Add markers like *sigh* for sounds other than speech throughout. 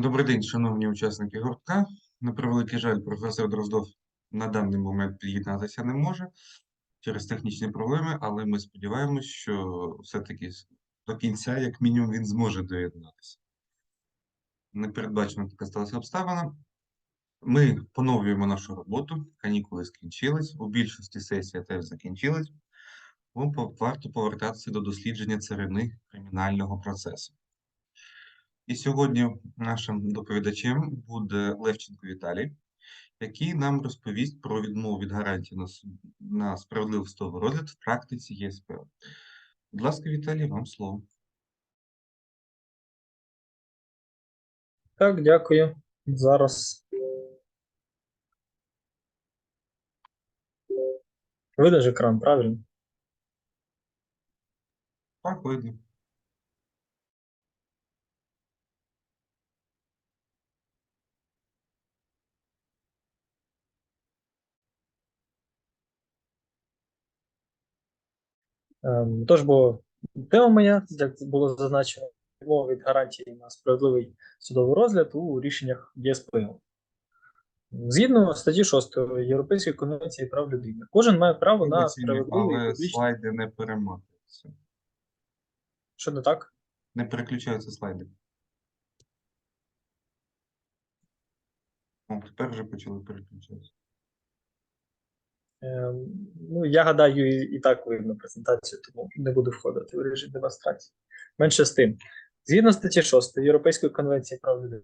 Добрий день, шановні учасники гуртка. На превеликий жаль, професор Дроздов на даний момент під'єднатися не може через технічні проблеми, але ми сподіваємось, що все-таки до кінця, як мінімум, він зможе доєднатися. Непередбачена така сталася обставина. Ми поновлюємо нашу роботу, канікули скінчились, у більшості сесія теж закінчилась. Варто повертатися до дослідження царини кримінального процесу. І сьогодні нашим доповідачем буде Левченко Віталій, який нам розповість про відмову від гарантії на, на справедливий судовий розгляд в практиці ЄСП. Будь ласка, Віталій, вам слово. Так, дякую. Зараз. Видаж екран, правильно? Так, видно. Тож, бо тема моя, як було зазначено, відмова від гарантії на справедливий судовий розгляд у рішеннях ЄСПЛ. Згідно статті 6 Європейської конвенції прав людини, кожен має право на справедливий але публічний. слайди не перемотуються. Що не так? Не переключаються слайди. О, тепер вже почали переключатися. Ем, Ну, я гадаю, і, і так видно презентацію, тому не буду входити в режим демонстрації. Менше з тим. Згідно статті 6 Європейської конвенції прав людини,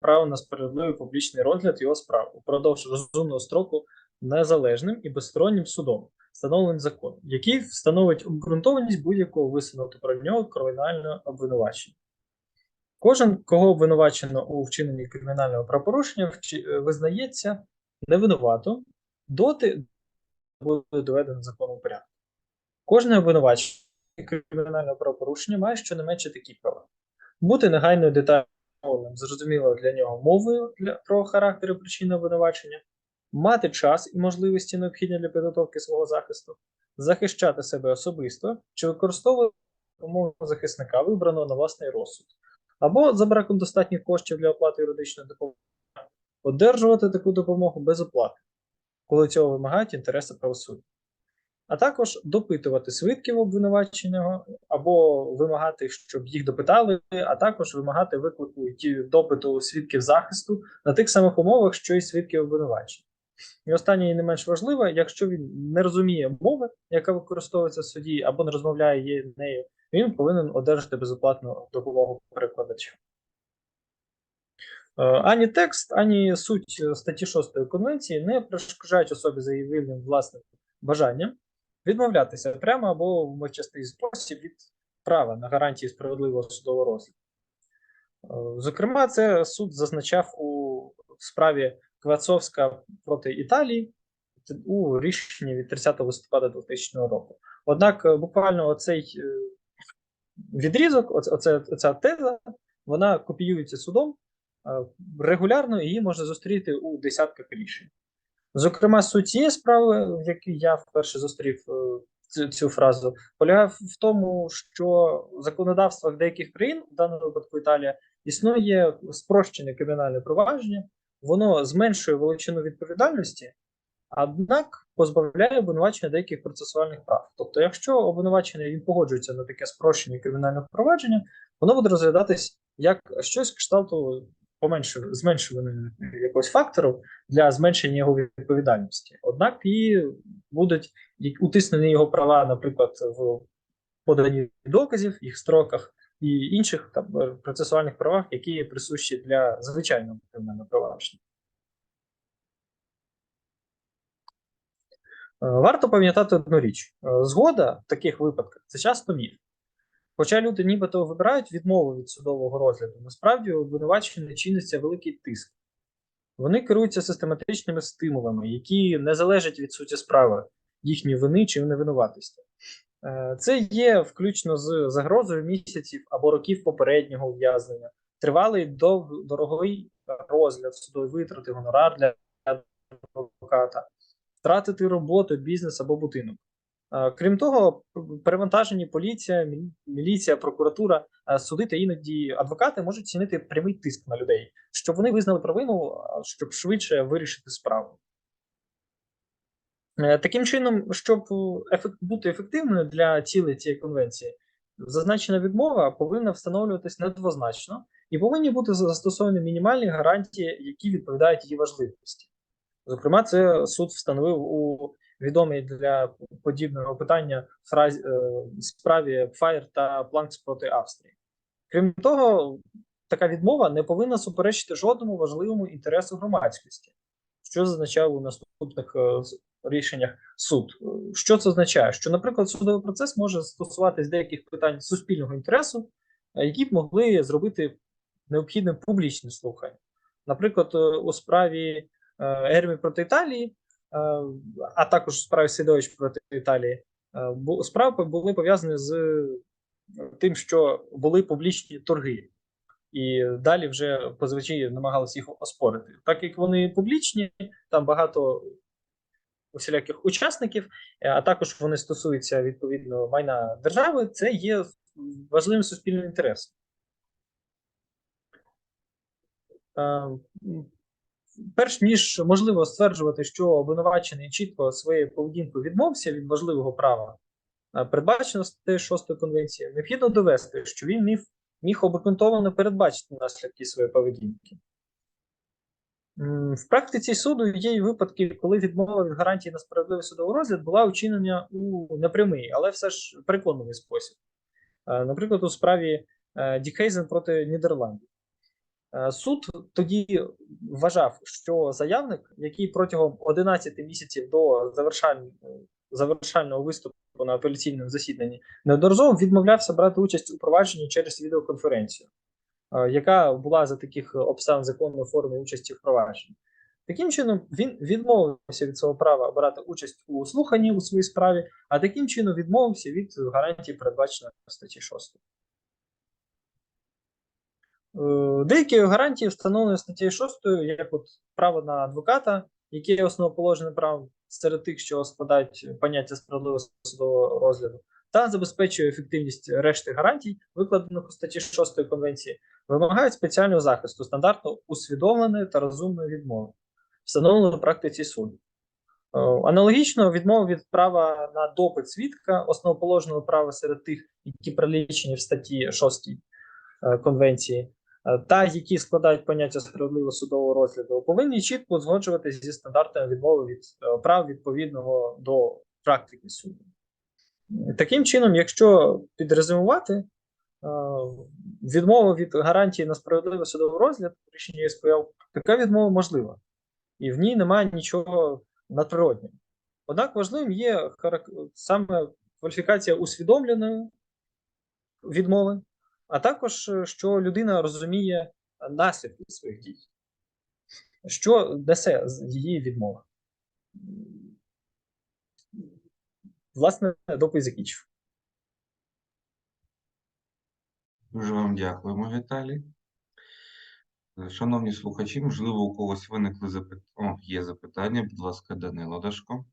право на справедливий публічний розгляд його справ упродовж розумного строку незалежним і безстороннім судом, встановленим законом, який встановить обґрунтованість будь-якого висунутого про нього кримінального обвинувачення. Кожен, кого обвинувачено у вчиненні кримінального правопорушення, визнається невинувато доти буде доведено законом порядку. Кожне обвинувачення кримінального правопорушення має щонайменше такі права: бути негайною детальним, зрозуміло для нього мовою для, про характер і причини обвинувачення, мати час і можливості необхідні для підготовки свого захисту, захищати себе особисто чи використовувати допомогу захисника, вибраного на власний розсуд, або за браком достатніх коштів для оплати юридичної допомоги, одержувати таку допомогу без оплати коли цього вимагають інтереси правосуддя. А також допитувати свідків обвинуваченого або вимагати, щоб їх допитали, а також вимагати виклику допиту свідків захисту на тих самих умовах, що і свідки обвинувачення. І останнє і не менш важливе, якщо він не розуміє мови, яка використовується в суді, або не розмовляє нею, він повинен одержати безоплатну допомогу перекладача. Е, Ані текст, ані суть е, статті 6 конвенції не перешкоджають особі за власним бажанням відмовлятися прямо або в мовчастий спосіб від права на гарантії справедливого судового розгляду. Е, Зокрема, це суд зазначав у справі Квацовська проти Італії у рішенні від 30 листопада 2000 року. Однак, буквально оцей відрізок, оце, оця теза, вона копіюється судом регулярно її можна зустріти у десятках рішень. Зокрема, суть цієї справи, в якій я вперше зустрів е, цю, цю фразу, полягає в тому, що в законодавствах деяких країн, в даному випадку Італія, існує спрощене кримінальне провадження, воно зменшує величину відповідальності, однак позбавляє обвинувачення деяких процесуальних прав. Тобто, якщо обвинувачений він погоджується на таке спрощення кримінального провадження, воно буде розглядатись як щось кшталту поменшування, зменшування якогось фактору для зменшення його відповідальності. Однак і будуть утиснені його права, наприклад, в поданні доказів, їх строках і інших там е, процесуальних правах, які присущі для звичайного кримінального провадження. Е, Варто пам'ятати одну річ: Е, згода в таких випадках це часто міф. Хоча люди нібито вибирають відмову від судового розгляду, насправді обвинувачення чиниться великий тиск. Вони керуються систематичними стимулами, які не залежать від суті справи, їхньої вини чи невинуватості. Е, Це є включно з загрозою місяців або років попереднього ув'язнення, тривалий дов, дорогий розгляд, судові витрати, гонорар для адвоката, втратити роботу, бізнес або будинок. Е, Крім того, перевантажені поліція, міліція, прокуратура, е, суди та іноді адвокати можуть чинити прямий тиск на людей, щоб вони визнали провину, щоб швидше вирішити справу. Е, Таким чином, щоб бути ефективною для цілей цієї конвенції, зазначена відмова повинна встановлюватись недвозначно і повинні бути застосовані мінімальні гарантії, які відповідають її важливості. Зокрема, це суд встановив у відомій для подібного питання фразі, е, справі Фаєр та Планкс проти Австрії. Крім того, така відмова не повинна суперечити жодному важливому інтересу громадськості, що зазначав у наступних е, рішеннях суд. Е, Що це означає? Що, наприклад, судовий процес може стосуватись деяких питань суспільного інтересу, які б могли зробити необхідним публічне слухання. Наприклад, у справі Ермі проти Італії, а також справі Сидович проти Італії, е, справи були пов'язані з е, тим, що були публічні торги. І далі вже позивачі намагалися їх оспорити. Так як вони публічні, там багато усіляких учасників, е, а також вони стосуються відповідно майна держави, це є важливим суспільним інтересом. Перш ніж можливо стверджувати, що обвинувачений чітко своєю поведінкою відмовився від важливого права, е, передбачено статтею 6 конвенції, необхідно довести, що він міг, міг обґрунтовано передбачити наслідки своєї поведінки. В практиці суду є й випадки, коли відмова від гарантії на справедливий судовий розгляд була вчинена у непрямий, але все ж переконливий спосіб. Е, Наприклад, у справі е, Дікейзен проти Нідерландів. Е, Суд тоді вважав, що заявник, який протягом 11 місяців до завершаль- завершального виступу на апеляційному засіданні неодноразово відмовлявся брати участь у провадженні через відеоконференцію, е, яка була за таких обставин законної форми участі в провадженні. Таким чином, він відмовився від свого права брати участь у слуханні у своїй справі, а таким чином відмовився від гарантії, передбаченої статті 6. Е, Деякі гарантії встановлені статтею 6, як от право на адвоката, яке є основоположним правом серед тих, що складають поняття справедливого судового розгляду, та забезпечує ефективність решти гарантій, викладених у статті 6 конвенції, вимагають спеціального захисту стандартно усвідомленої та розумної відмови, встановленої в практиці суду. Е, Аналогічно, відмова від права на допит свідка, основоположного права серед тих, які прилічені в статті 6 е, конвенції, та які складають поняття справедливого судового розгляду, повинні чітко узгоджуватися зі стандартами відмови від е, прав відповідного до практики суду. Таким чином, якщо підрезюмувати, е, відмова від гарантії на справедливий судовий розгляд рішення ЄСПЛ, така відмова можлива, і в ній немає нічого надприроднього. Однак важливим є саме кваліфікація усвідомленої відмови, а також е, що людина розуміє наслідки своїх дій, що несе її відмова. Власне, доповідь закінчив. Дуже вам дякуємо, Віталій. Шановні слухачі, можливо, у когось виникли запит... О, є запитання. Будь ласка, Данило Дашко.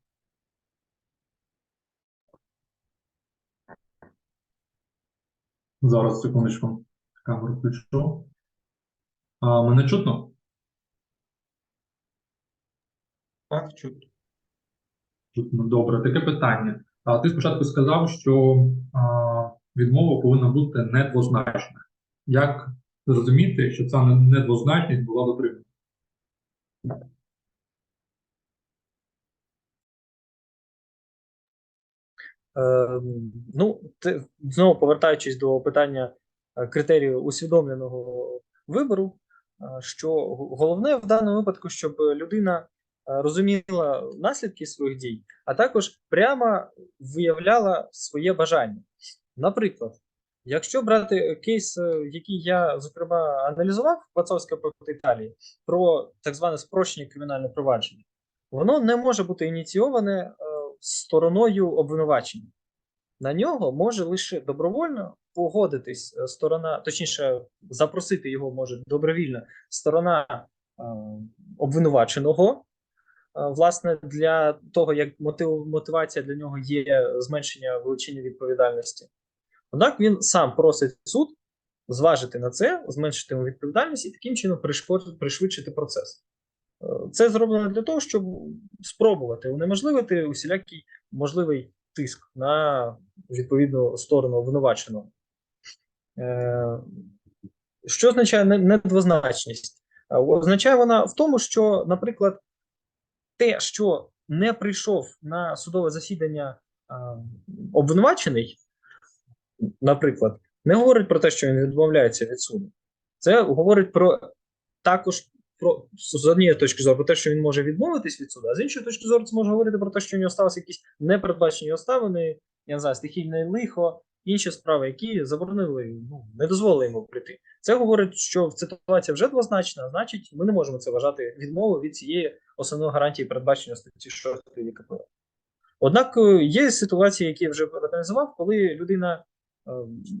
Зараз, секундочку. Камеру включу. А, мене чутно? Так, чутно. Чутно. Добре. Таке питання. А, ти спочатку сказав, що а, відмова повинна бути недвозначна. Як зрозуміти, що ця недвозначність була дотримана? Ну, те- знову повертаючись до питання е, критерію усвідомленого вибору, е, що головне в даному випадку, щоб людина е, розуміла наслідки своїх дій, а також прямо виявляла своє бажання. Наприклад, якщо брати кейс, який я зокрема аналізував Плацовська проти Італії, про так зване спрощення кримінальне провадження, воно не може бути ініційоване стороною обвинувачення. На нього може лише добровольно погодитись е, сторона, точніше, запросити його може добровільно сторона е, обвинуваченого, власне, для того, як мотив, мотивація для нього є зменшення величини відповідальності. Однак він сам просить суд зважити на це, зменшити йому відповідальність і таким чином пришвидшити процес. Це зроблено для того, щоб спробувати унеможливити усілякий можливий тиск на відповідну сторону обвинуваченого. Е, Що означає недвозначність? Е, Означає вона в тому, що, наприклад, те, що не прийшов на судове засідання е, обвинувачений, наприклад, не говорить про те, що він відмовляється від суду. Це говорить про також про з однієї точки зору про те, що він може відмовитись від суду, а з іншої точки зору, це може говорити про те, що у нього сталися якісь непередбачені обставини, я не знаю, стихійне лихо, інші справи, які заборонили, ну не дозволили йому прийти. Це говорить, що ситуація вже двозначна, значить, ми не можемо це вважати відмовою від цієї основної гарантії передбачення статті 6 ЄКП. Однак е, є ситуації, які я вже організував, коли людина е,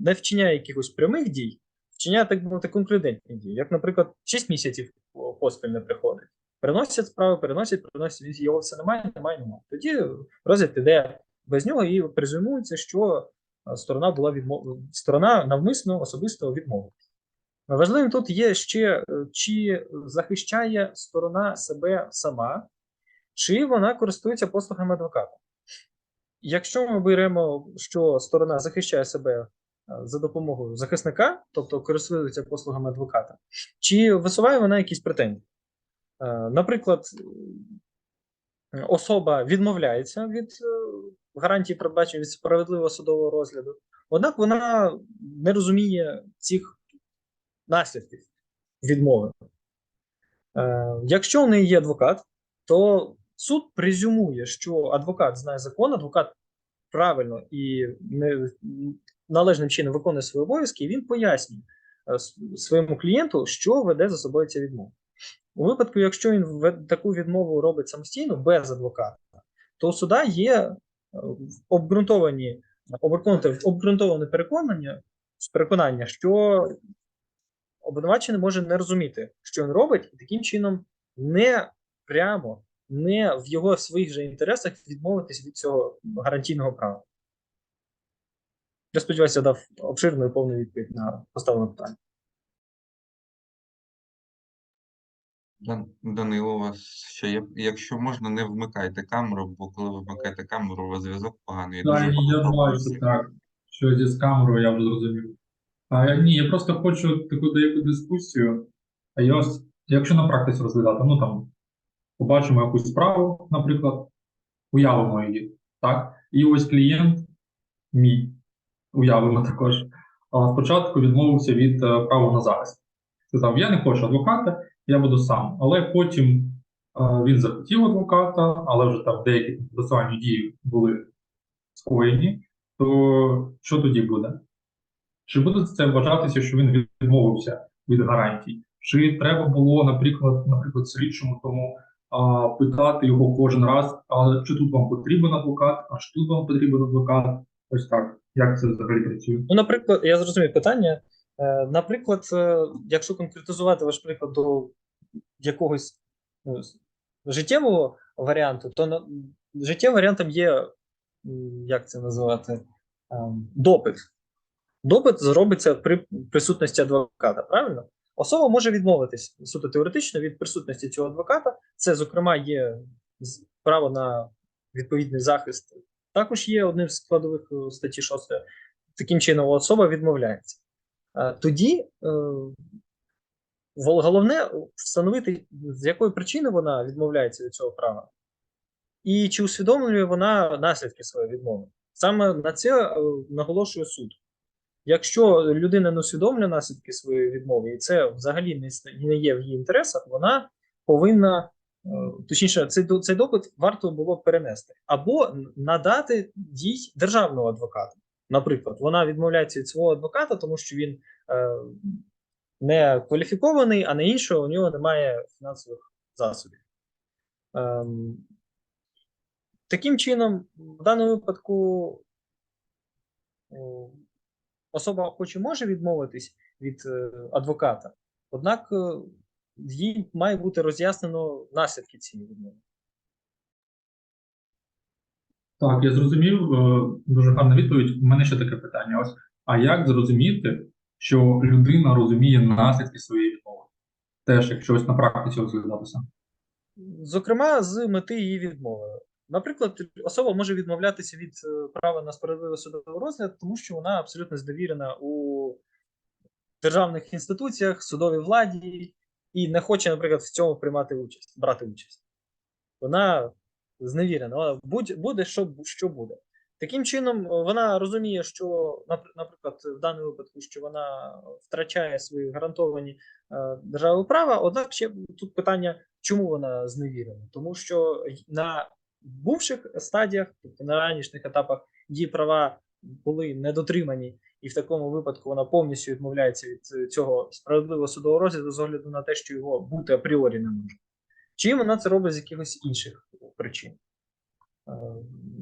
не вчиняє якихось прямих дій, вчиняє так би мовити конклюдентні дії, як, наприклад, 6 місяців поспіль не приходить. Переносять справи, переносять, переносять, його все немає, немає, немає. Тоді розгляд іде без нього і презюмується, що сторона була відмов... сторона навмисно особисто відмовилась. Важливим тут є ще, е, чи захищає сторона себе сама, чи вона користується послугами адвоката. Якщо ми беремо, що сторона захищає себе за допомогою захисника, тобто користується послугами адвоката, чи висуває вона якісь претензії? Е, Наприклад, особа відмовляється від е, гарантії передбачення від справедливого судового розгляду, однак вона не розуміє цих наслідків відмови. Е, Якщо в неї є адвокат, то суд презюмує, що адвокат знає закон, адвокат правильно і не, належним чином виконує свої обов'язки, і він пояснює е, своєму клієнту, що веде за собою ця відмова. У випадку, якщо він таку відмову робить самостійно, без адвоката, то у суда є е, обґрунтовані обґрунтоване переконання, переконання, що обвинувачений може не розуміти, що він робить, і таким чином не прямо, не в його своїх же інтересах відмовитись від цього гарантійного права. Я сподіваюся, я дав обширну і повну відповідь на поставлене питання. Данило, у вас ще є. Якщо можна, не вмикайте камеру, бо коли ви вмикаєте камеру, у вас зв'язок поганий. Так, дуже я бачу так, що зі з камерою я вже зрозумів. А ні, я просто хочу таку деяку дискусію. А я ось, якщо на практиці розглядати, ну там побачимо якусь справу, наприклад, уявимо її, так? І ось клієнт мій, уявимо також, спочатку відмовився від е, права на захист. Сказав, я не хочу адвоката, я буду сам. Але потім е, він захотів адвоката, але вже там деякі процесуальні дії були скоєні, то що тоді буде? Чи буде це вважатися, що він відмовився від гарантій? Чи треба було, наприклад, наприклад, слідчому тому а, питати його кожен раз, а чи тут вам потрібен адвокат, а чи тут вам потрібен адвокат? Ось так. Як це взагалі працює? Ну, наприклад, я зрозумів питання. Е, Наприклад, е, якщо конкретизувати ваш приклад до якогось ну, життєвого варіанту, то життєвим варіантом є, як це називати, допит. Допит зробиться при присутності адвоката, правильно? Особа може відмовитись суто теоретично від присутності цього адвоката. Це, зокрема, є право на відповідний захист. Також є одним з складових е, статті 6 таким чином особа відмовляється. Е, Тоді е, головне встановити, з якої причини вона відмовляється від цього права, і чи усвідомлює вона наслідки своєї відмови. Саме на це наголошує суд. Якщо людина не усвідомлює наслідки своєї відмови, і це взагалі не, є в її інтересах, вона повинна, точніше, цей, цей допит варто було перенести, або надати їй державного адвоката. Наприклад, вона відмовляється від свого адвоката, тому що він е, не кваліфікований, а не іншого у нього немає фінансових засобів. Ем, таким чином, в даному випадку о, особа хоч і може відмовитись від е, адвоката, однак е, їй має бути роз'яснено наслідки цієї відмови. Так, я зрозумів. е, Дуже гарна відповідь. У мене ще таке питання. Ось, а як зрозуміти, що людина розуміє наслідки своєї відмови? Теж, якщо ось на практиці розглядатися. Зокрема, з мети її відмови. Наприклад, особа може відмовлятися від е, права на справедливий судовий розгляд, тому що вона абсолютно зневірена у державних інституціях, судовій владі і не хоче, наприклад, в цьому приймати участь, брати участь. Вона зневірена, вона будь, буде, що, що буде. Таким чином, е, вона розуміє, що, напр- наприклад, в даному випадку, що вона втрачає свої гарантовані е, державою права, однак ще тут питання, чому вона зневірена? Тому що на бувших стадіях, тобто на ранішніх етапах, її права були недотримані, і в такому випадку вона повністю відмовляється від е, цього справедливого судового розгляду з огляду на те, що його бути апріорі не може. Чи вона це робить з якихось інших причин? Е,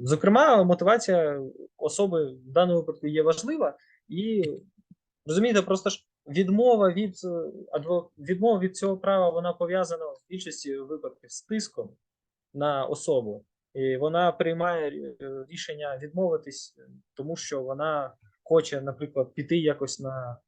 Зокрема, мотивація особи в даному випадку є важлива, і розумієте, просто ж відмова від е, відмова від цього права вона пов'язана в більшості випадків з тиском на особу, і вона приймає рішення відмовитись, тому що вона хоче, наприклад, піти якось на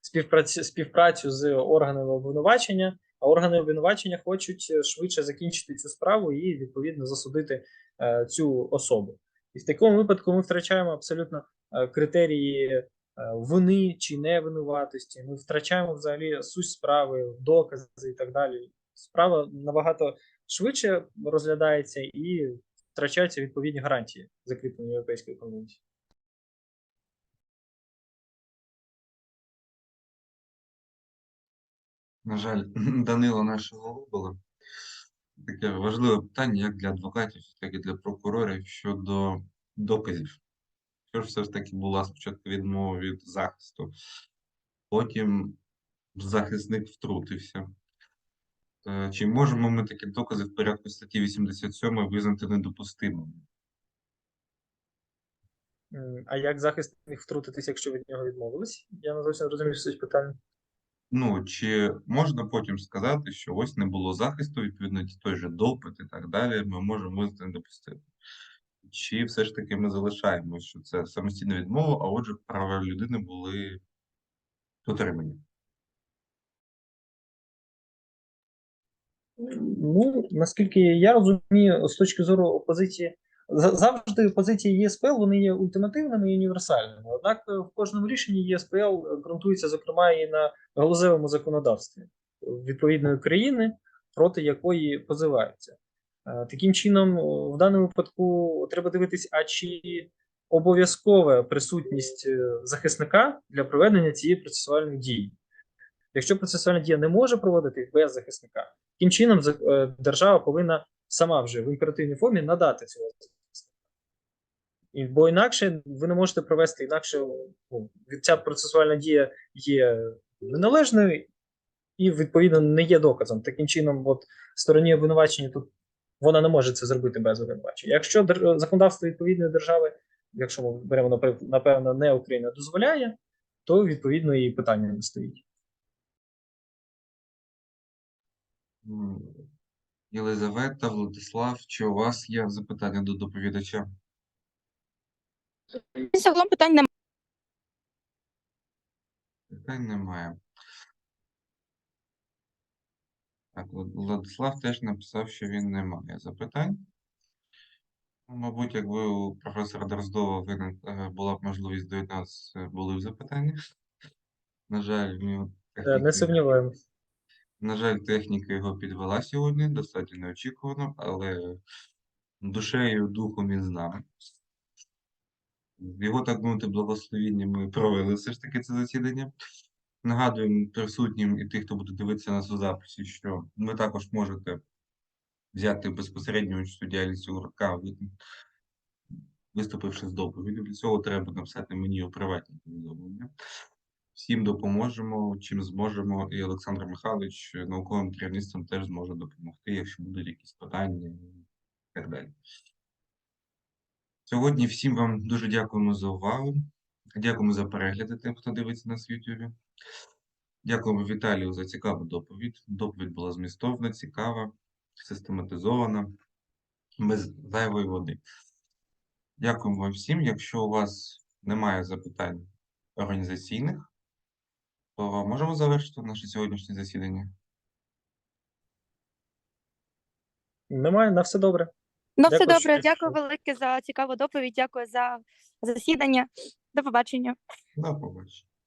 співпрацю, співпрацю з органами обвинувачення, а органи обвинувачення хочуть е, швидше закінчити цю справу і відповідно засудити е, цю особу. І в такому випадку ми втрачаємо абсолютно е, критерії е, вини чи невинуватості. Ми втрачаємо взагалі суть справи, докази і так далі. Справа набагато швидше розглядається і втрачаються відповідні гарантії, закріплені Європейською конвенцією. Жаль, *laughs* Данила нашого вибула. Таке важливе питання як для адвокатів, так і для прокурорів щодо доказів. Що ж все ж таки була спочатку відмова від захисту, потім захисник втрутився. Е, Чи можемо ми такі докази в порядку статті 87 визнати недопустимими? А як захист міг втрутитися, якщо від нього відмовились? Я не зовсім розумію суть питання. Ну, чи можна потім сказати, що ось не було захисту, відповідно, той же допит і так далі, ми можемо визнати недопустимим? Чи все ж таки ми залишаємо, що це самостійна відмова, а отже, права людини були дотримані? Ну, наскільки я розумію, з точки зору опозиції, завжди позиції ЄСПЛ вони є ультимативними і універсальними. Однак е, в кожному рішенні ЄСПЛ ґрунтується, зокрема, і на галузевому законодавстві відповідної країни, проти якої позиваються. Е, Таким чином, в даному випадку треба дивитись, а чи обов'язкова присутність е, захисника для проведення цієї процесуальної дії. Якщо процесуальна дія не може проводитись без захисника, таким чином е, держава повинна сама вже в імперативній формі надати цього. І, бо інакше ви не можете провести, інакше ну, ця процесуальна дія є неналежною і, відповідно, не є доказом. Таким чином, от стороні обвинувачення тут вона не може це зробити без обвинувачення. Якщо дер- законодавство відповідної держави, якщо ми беремо напевно, не Україна дозволяє, то відповідно і питання не стоїть. Єлизавета, Владислав, чи у вас є запитання до доповідача? Загалом питань немає. Питань немає. Так, Владислав теж написав, що він не має запитань. Ну, Мабуть, якби у професора Дроздова виник, е, була б можливість доєднатися, були б запитання. На жаль, в нього Е, Не техніка- сумніваємося. На жаль, техніка його підвела сьогодні, достатньо неочікувано, але душею, духом він з нами. Його, так мовити, благословіння ми провели все ж таки це засідання. Нагадуємо присутнім і тих, хто буде дивитися нас у записі, що ви також можете взяти безпосередню участь у діяльності гуртка, ви- виступивши з доповіддю. Для цього треба написати мені у приватні повідомлення. Всім допоможемо, чим зможемо, і Олександр Михайлович науковим керівництвом теж зможе допомогти, якщо будуть якісь питання і так далі. Сьогодні всім вам дуже дякуємо за увагу. Дякуємо за перегляди тим, хто дивиться нас в YouTube. Дякуємо Віталію за цікаву доповідь. Доповідь була змістовна, цікава, систематизована. без зайвої води. Дякуємо вам всім. Якщо у вас немає запитань організаційних, то можемо завершити наше сьогоднішнє засідання. Немає, на все добре. Ну, все Дякую, добре. прийшли. Дякую велике за цікаву доповідь. Дякую за засідання. До побачення. До побачення.